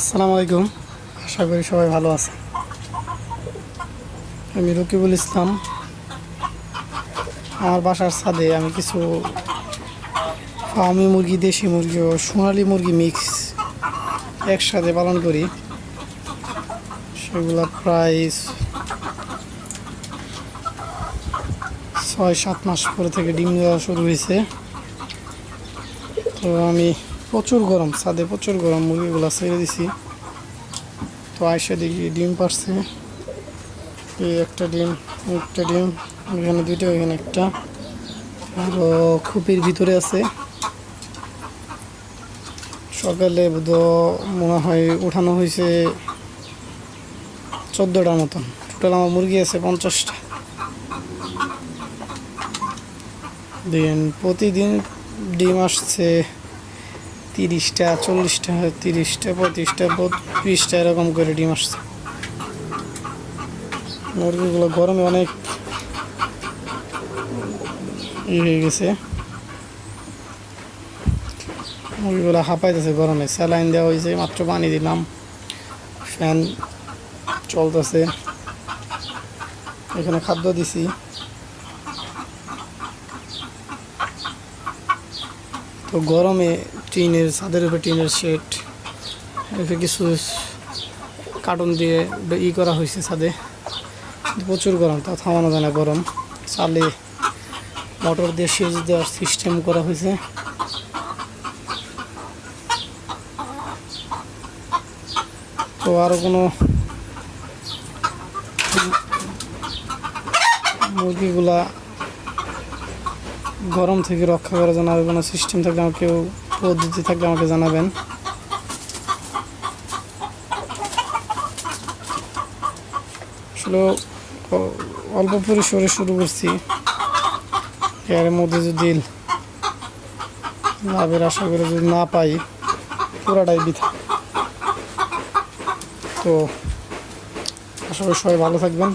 আসসালামু আলাইকুম। আশা করি সবাই ভালো আছে আমি রকিবুল ইসলাম। আমার বাসার ছাদে আমি কিছু ফার্মি মুরগি, দেশি মুরগি ও সোনালি মুরগি মিক্স একসাথে পালন করি। সেগুলো প্রায় ছয় সাত মাস পরে থেকে ডিম দেওয়া শুরু হয়েছে। তো আমি প্রচুর গরম, ছাদে প্রচুর গরম, মুরগিগুলো ছেড়ে দিছি। তো আইসা দেখি ডিম পারছে। এই একটা ডিম একটা ডিম এখানে দুইটা এখানে একটা। আরও খুপির ভিতরে আছে। সকালে বোধ মনে হয় উঠানো হয়েছে চোদ্দোটার মতন। টোটাল আমার মুরগি আছে পঞ্চাশটা। দিন প্রতিদিন ডিম আসছে তিরিশটা, চল্লিশটা, তিরিশটা, পঁয়ত্রিশটা, বত্রিশটা এরকম করে ডিম আসছে। মুরগিগুলো গরমে অনেক ই হয়ে গেছে। মুরগিগুলো হাঁপাইতেছে গরমে। স্যালাইন দেওয়া হয়েছে, মাত্র পানি দিলাম। ফ্যান চলতেছে। এখানে খাদ্য দিছি। তো গরমে টিনের, ছাদের উপরে টিনের শেড কিছু কার্টুন দিয়ে ই করা হয়েছে ছাদে। প্রচুর গরম, তা থামানো যায় না গরম। চালে মোটর দিয়ে সেচ দেওয়ার সিস্টেম করা হয়েছে। তো আরও কোনো মুরগিগুলা গরম থেকে রক্ষা করার জন্য আর কোনো সিস্টেম থাকলে আমাকে, পদ্ধতি থাকলে আমাকে জানাবেন। আসলে অল্প পরিসরে শুরু করছি। এর মধ্যে যদি লাভের আশা করে যদি না পাই, পুরাটাই বৃথা। তো, আশা করি সবাই ভালো থাকবেন।